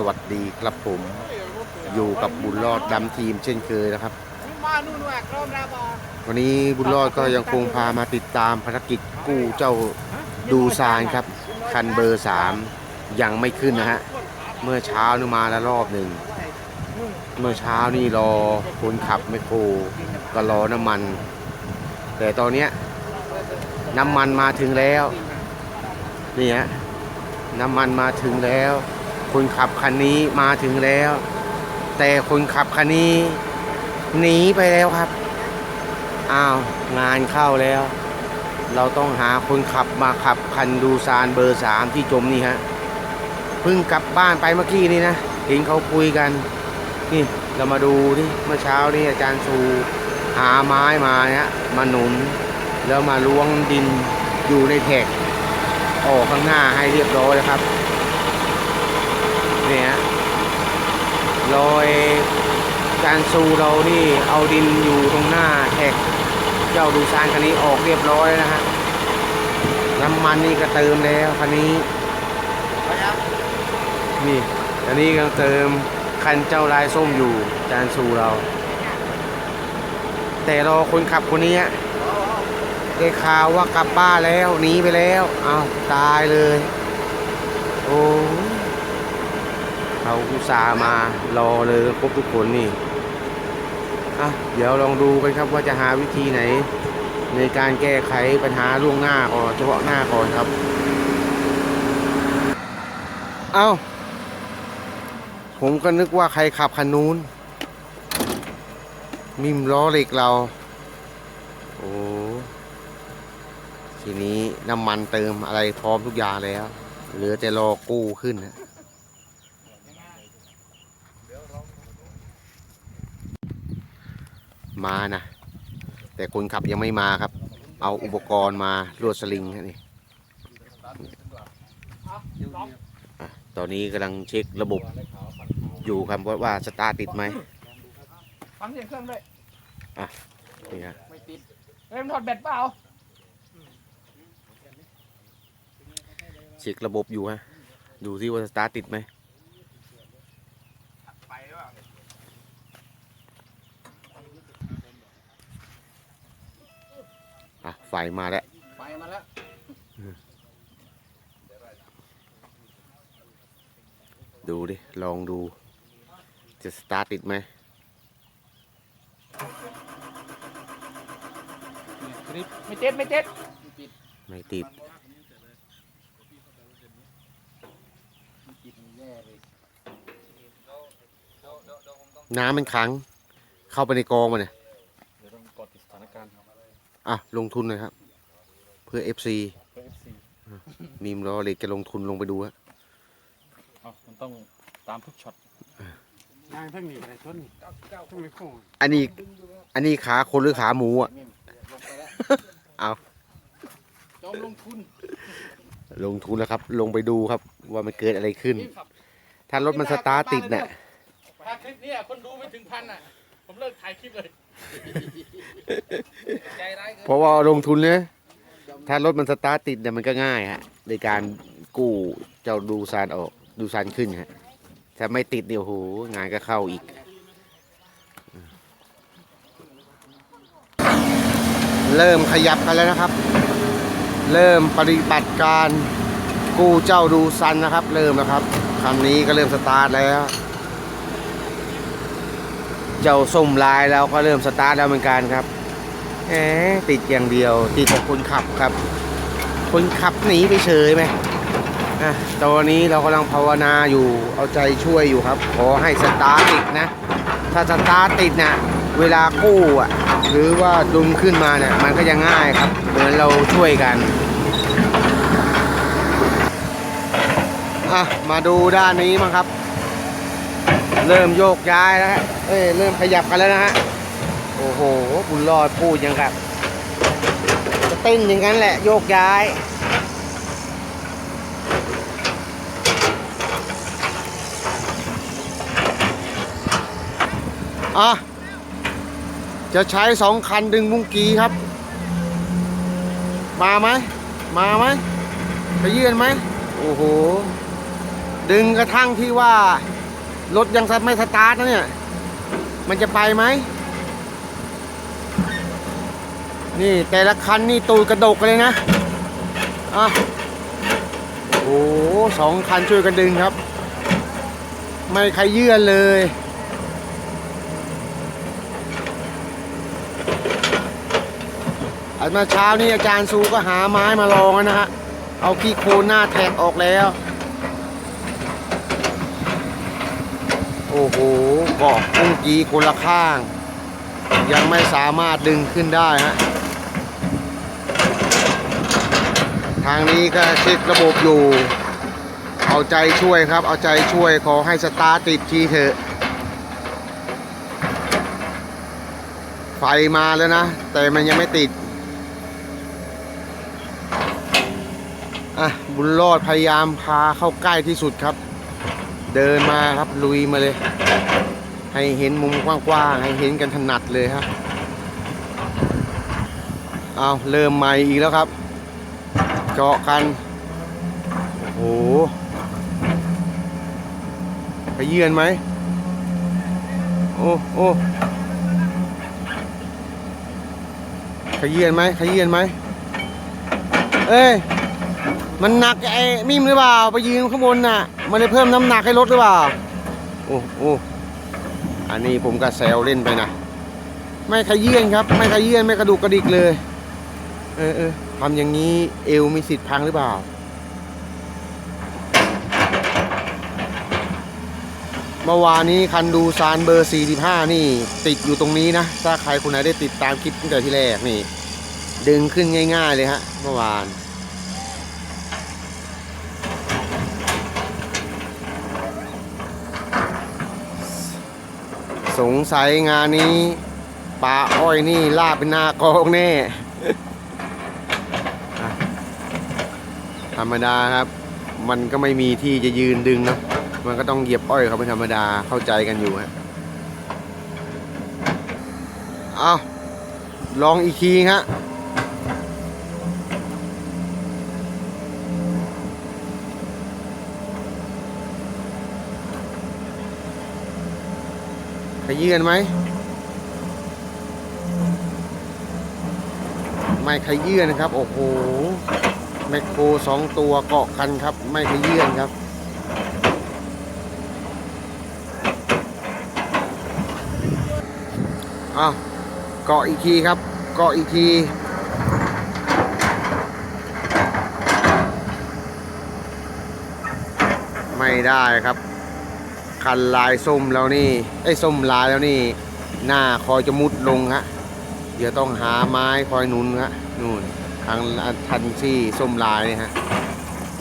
สวัสดีครับผมอยู่กับบุญรอดดำทีมเช่นเคยนะครับ วันนี้บุญรอดก็ยังคงพามาติดตามภารกิจกู้เจ้าดูซานครับ คันเบอร์สามยังไม่ขึ้นนะฮะ เมื่อเช้านี่มาแล้วรอบหนึ่ง เมื่อเช้านี่รอคนขับไมโครก็รอน้ำมัน แต่ตอนนี้น้ำมันมาถึงแล้ว นี่ฮะน้ำมันมาถึงแล้ว คนขับคันนี้มาถึงแล้ว แต่คนขับคันนี้หนีไปแล้วครับ อ้าวงานเข้าแล้ว เราต้องหาคนขับมาขับคันดูซานเบอร์สามที่จมนี่ฮะเพิ่งกลับบ้านไปเมื่อกี้นี่นะเห็นเขาคุยกัน นี่เรามาดูที่เมื่อเช้านี่อาจารย์ชูหาไม้มาเนี่ยมาหนุน แล้วมาล้วงดินอยู่ในแท็กออกข้างหน้าให้เรียบร้อยแล้วครับ เนี่ยรอยอาจารซูเรานี่เอาดินอยู่ตรงหน้าแท็กเจ้าดูซานคันนี้ออกเรียบร้อยนะฮะน้ำมันนี่ก็เติมแล้วคันนี้นี่อันนี้กำลังเติมคันเจ้าลายส้มอยู่จานสูเรา แต่รอคนขับคนนี้อะได้ข่าวว่ากลับบ้านแล้วหนีไปแล้ว เอาวตายเลย โอ้ เขาอุตส่าห์มารอเลยครบทุกคนนี่อะเดี๋ยวลองดูกันครับว่าจะหาวิธีไหน ในการแก้ไขปัญหาล่วงหน้าก่อนเฉพาะหน้าก่อนครับ เอาผมก็นึกว่าใครขับคันนู้น มิมล้อเหล็กเรา โอ้ทีนี้น้ำมันเติมอะไรพร้อมทุกอย่างแล้ว เหลือแต่รอกู้ขึ้นนะ มานะแต่คนขับยังไม่มาครับ เอาอุปกรณ์มาลวดสลิงนะนี่อะตอนนี้กำลังเช็คระบบอยู่ครับว่าว่าสตาร์ทติดไหมฟังเสียงเครื่องด้วยนี่ฮะไม่ติดเฮ้ยมันถอดแบตเปล่าเช็คระบบอยู่ฮะดูที่ว่าสตาร์ทติดไหม ไปว่า อะไฟมาแล้วไปมาแล้วดูดิ ลองดู จะสตาร์ทติดไหมไม่ติดไม่ติดไม่ติดน้ำมันขัง เข้าไปในกองมันเนี่ย อะ ลงทุนหน่อยครับ เพื่อ FC เพื่อ FC มีมรอเหล็กจะลงทุนลงไปดูฮะเอามันต้องตามทุกช็อตนางทั้งนี้อะไรต้นนี่ทั้งไม่คู่อันนี้ อันนี้ขาคนหรือขาหมูอะ ลงไปแล้วเอาจอมลงทุนลงทุนแล้วครับ ลงไปดูครับ ว่ามันเกิดอะไรขึ้นถ้ารถมันสตาร์ทติดเนี่ยถ้าคลิปเนี้คนดูไม่ถึงพันอะ ผมเลิกถ่ายคลิปเลย ใจร้ายเกินเพราะว่าลงทุนเนี่ยถ้ารถมันสตาร์ทติดเนี่ยมันก็ง่ายฮะในการกู้เจ้าดูซานออกดูซานขึ้นฮะถ้าไม่ติดเดี๋ยวโหงานก็เข้าอีก เริ่มขยับกันแล้วนะครับ เริ่มปฏิบัติการกู้เจ้าดูซันนะครับ เริ่มแล้วครับคำนี้ก็เริ่มสตาร์ทแล้ว เจ้าส้มลายเราก็เริ่มสตาร์ทแล้วเหมือนกันครับแหมติดอย่างเดียว ติดแต่คนขับครับ คนขับหนีไปเฉยไหมอะตอนนี้เรากำลังภาวนาอยู่เอาใจช่วยอยู่ครับ ขอให้สตาร์ติดนะ ถ้าสตาร์ติดน่ะเวลากู้อะ หรือว่าดุมขึ้นมาเนี่ยมันก็จะง่ายครับ เหมือนเราช่วยกันอะมาดูด้านนี้มั้งครับ เริ่มโยกย้ายแล้ว เอ้ยเริ่มขยับกันแล้วนะฮะ โอ้โห บุญรอดพูดยังกับจะเต้นอย่างนั้นแหละ โยกย้ายอะจะใช้สองคันดึงมุ้งกีครับ มาไหม มาไหมไปยื่อนไหม โอ้โห ดึงกระทั่งที่ว่า รถยังไม่สตาร์ทนะเนี่ย มันจะไปไหม นี่แต่ละคันนี่ตูดกระดกเลยนะอะโอ้โหสองคันช่วยกันดึงครับ ไม่ใครเยื่อเลยอันมาเช้านี้อาจารย์ซูก็หาไม้มาลองนะฮะ เอาขี้โคนหน้าแทกออกแล้ว อ้โหเกาะกุ้งกีคนละข้าง ยังไม่สามารถดึงขึ้นได้ฮะทางนี้ก็เช็คระบบอยู่ เอาใจช่วยครับ เอาใจช่วยขอให้สตาร์ติดทีเถอะ ไฟมาแล้วนะ แต่มันยังไม่ติด อะ บุญรอดพยายามพาเข้าใกล้ที่สุดครับ เดินมาครับลุยมาเลย ให้เห็นมุมกว้างๆให้เห็นกันถนัดเลยครับเอาเริ่มใหม่อีกแล้วครับ เจาะกัน โอ้โหขยื่นไหมโอ้โอ้ขยื่นไหมขยื่นไหมเอ้ย มันหนักไอ้มิมหรือเปล่า ไปยืนข้างบนน่ะ มันเลยเพิ่มน้ำหนักให้รถหรือเปล่า โอ้โอ้อันนี้ผมก็แซวเล่นไปนะ ไม่ขยื่นครับ ไม่ขยื่นไม่กระดูกกระดิกเลย เออเออทำอย่างนี้เอวมีสิทธิ์พังหรือเปล่า เมื่อวานนี้คันดูซานเบอร์ 45 นี่ ติดอยู่ตรงนี้นะ ถ้าใครคนไหนได้ติดตามคลิปตั้งแต่ที่แรกนี่ ดึงขึ้นง่าย ๆเลยฮะ เมื่อวาน สงสัยงานนี้ปลาอ้อยนี่ลาบเป็นหน้ากองแน่อ่ธรรมดาครับ มันก็ไม่มีที่จะยืนดึงนะมันก็ต้องเหยียบอ้อยเขาเป็นธรรมดาเข้าใจกันอยู่ฮะเอาลองอีกทีฮะ ขยื่นไหม ไม่ขยื่นะครับ โอ้โห แมคโครสองตัวเกาะกันครับ ไม่ขยื่นครับอ้าวเกาะอีกทีครับ เกาะอีกทีไม่ได้ครับ คันลายส้มแล้วนี่ไอ้ส้มลายแล้วนี่ หน้าคอยจะมุดลงฮะเดี๋ยวต้องหาไม้คอยหนุนฮะนู่นทางทันที่ส้มลายนี่ฮะ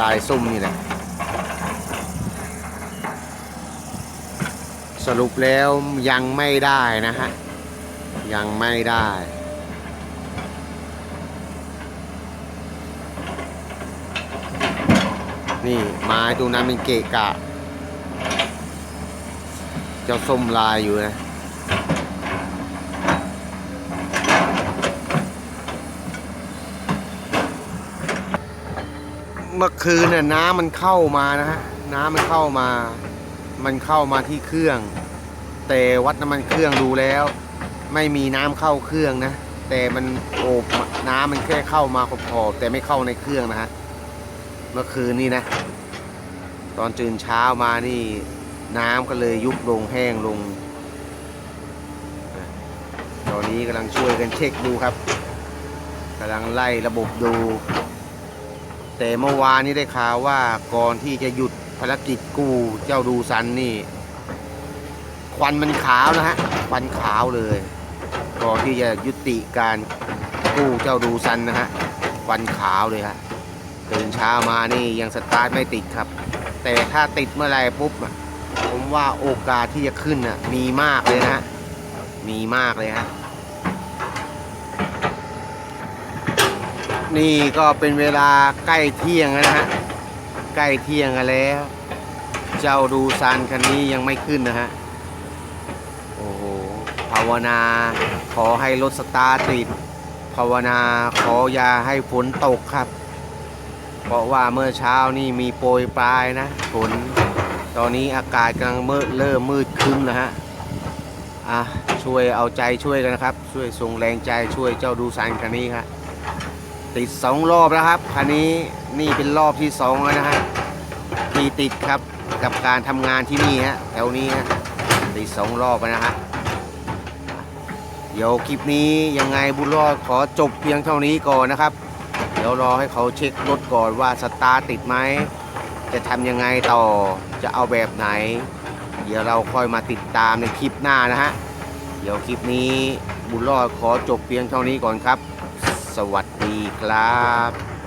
ลายส้มนี่แหละสรุปแล้วยังไม่ได้นะฮะยังไม่ได้นี่ไม้ตรงนั้นเป็นเกะกะ จ้าส้มลายอยู่นะเมื่อคืนน่ะน้ำมันเข้ามานะฮะน้ำมันเข้ามา มันเข้ามาที่เครื่อง แต่วัดน้ำมันเครื่องดูแล้ว ไม่มีน้ำเข้าเครื่องนะ แต่มันโอบน้ำมันแค่เข้ามาขอบๆแต่ไม่เข้าในเครื่องนะฮะเมื่อคืนนี้นะ ตอนตื่นเช้ามานี่ น้ำก็เลยยุบลงแห้งลง ตอนนี้กำลังช่วยกันเช็คดูครับกำลังไล่ระบบดู แต่เมื่อวานนี้ได้ข่าวว่าก่อนที่จะหยุดภารกิจกู้เจ้าดูซันนี่ ควันมันขาวนะฮะควันขาวเลย ก่อนที่จะยุติการกู้เจ้าดูซันนะฮะควันขาวเลยฮะตื่นเช้ามานี่ยังสตาร์ทไม่ติดครับ แต่ถ้าติดเมื่อไรปุ๊บอะ ผมว่าโอกาสที่จะขึ้นน่ะมีมากเลยนะมีมากเลยฮะนี่ก็เป็นเวลาใกล้เที่ยงแล้วนะฮะใกล้เที่ยงกันแล้ว เจ้าดูซานคันนี้ยังไม่ขึ้นนะฮะโอ้โหภาวนาขอให้รถสตาร์ติดภาวนาขออย่าให้ฝนตกครับ เพราะว่าเมื่อเช้านี่มีโปรยปลายนะฝน ตอนนี้อากาศกำลังมืดเริ่มมืดครึ้มนะฮะอะช่วยเอาใจช่วยกันนะครับ ช่วยส่งแรงใจช่วยเจ้าดูสานคันนี้ครับติดสองรอบแล้วครับคันนี้นี่เป็นรอบที่สองแล้วนะฮะทีติดครับกับการทำงานที่นี่ฮะแถวนี้ฮะติดสองรอบแล้วนะฮะเดี๋ยวคลิปนี้ยังไงบุญรอดขอจบเพียงเท่านี้ก่อนนะครับ เดี๋ยวรอให้เขาเช็ครถก่อนว่าสตาร์ติดไหม จะทำยังไงต่อจะเอาแบบไหน เดี๋ยวเราค่อยมาติดตามในคลิปหน้านะฮะ เดี๋ยวคลิปนี้บุญรอดขอจบเพียงเท่านี้ก่อนครับ สวัสดีครับ